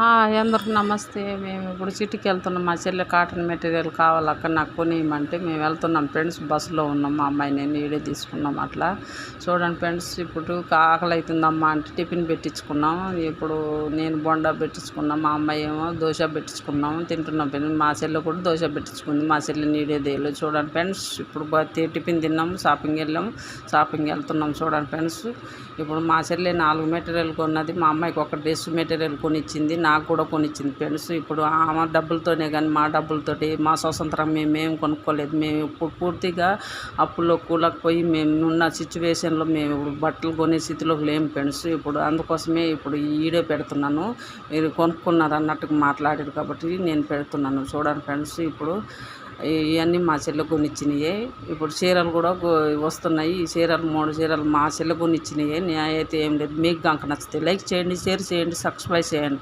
Hi అందరికి నమస్తే. మేము ఇప్పుడు సిటీకి వెళ్తున్నాం. మా చెల్లె కాటన్ మెటీరియల్ కావాలక్క నాకు కొనియమంటే మేము వెళ్తున్నాం. ఫ్రెండ్స్ బస్సులో ఉన్నాం. మా అమ్మాయి నేను ఈడే తీసుకున్నాం అట్లా. చూడండి ఫ్రెండ్స్ ఇప్పుడు ఆకలి అవుతుందమ్మా అంటే టిఫిన్ పెట్టించుకున్నాం. ఇప్పుడు నేను బొండా పెట్టించుకున్నాం మా అమ్మాయి ఏమో దోశ పెట్టించుకున్నాం. తింటున్నాం ఫ్రెండ్స్. మా చెల్లె కూడా దోశ పెట్టించుకుంది. మా చెల్లె నీడే దేలు చూడండి ఫ్రెండ్స్ ఇప్పుడు టిఫిన్ తిన్నాం షాపింగ్ వెళ్ళాము షాపింగ్ వెళ్తున్నాం చూడండి ఫ్రెండ్స్. ఇప్పుడు మా చెల్లె నాలుగు మెటీరియల్ కొన్నది. మా అమ్మాయికి ఒక డ్రెస్ మెటీరియల్ కొనిచ్చింది. నాకు కూడా కొనిచ్చింది ఫ్రెండ్స్. ఇప్పుడు ఆమె డబ్బులతోనే కానీ మా డబ్బులతోటి మా స్వతంత్రం మేము ఏం కొనుక్కోలేదు. మేము ఇప్పుడు పూర్తిగా అప్పుల్లో కూలకపోయి మేము ఉన్న సిచ్యువేషన్లో మేము ఇప్పుడు బట్టలు కొనే స్థితిలో లేము ఫ్రెండ్స్. ఇప్పుడు అందుకోసమే ఇప్పుడు ఈడే పెడుతున్నాను. మీరు కొనుక్కున్నారు అన్నట్టుగా మాట్లాడారు కాబట్టి నేను పెడుతున్నాను. చూడండి ఫ్రెండ్స్ ఇప్పుడు ఇవన్నీ మా చెల్లె కొనిచ్చినాయే. ఇప్పుడు చీరలు కూడా వస్తున్నాయి. ఈ చీరలు మూడు చీరలు మా చెల్లె కొనిచ్చినాయే. అయితే ఏం లేదు. మీకు కనుక నచ్చితే లైక్ చేయండి షేర్ చేయండి సబ్స్క్రైబ్ చేయండి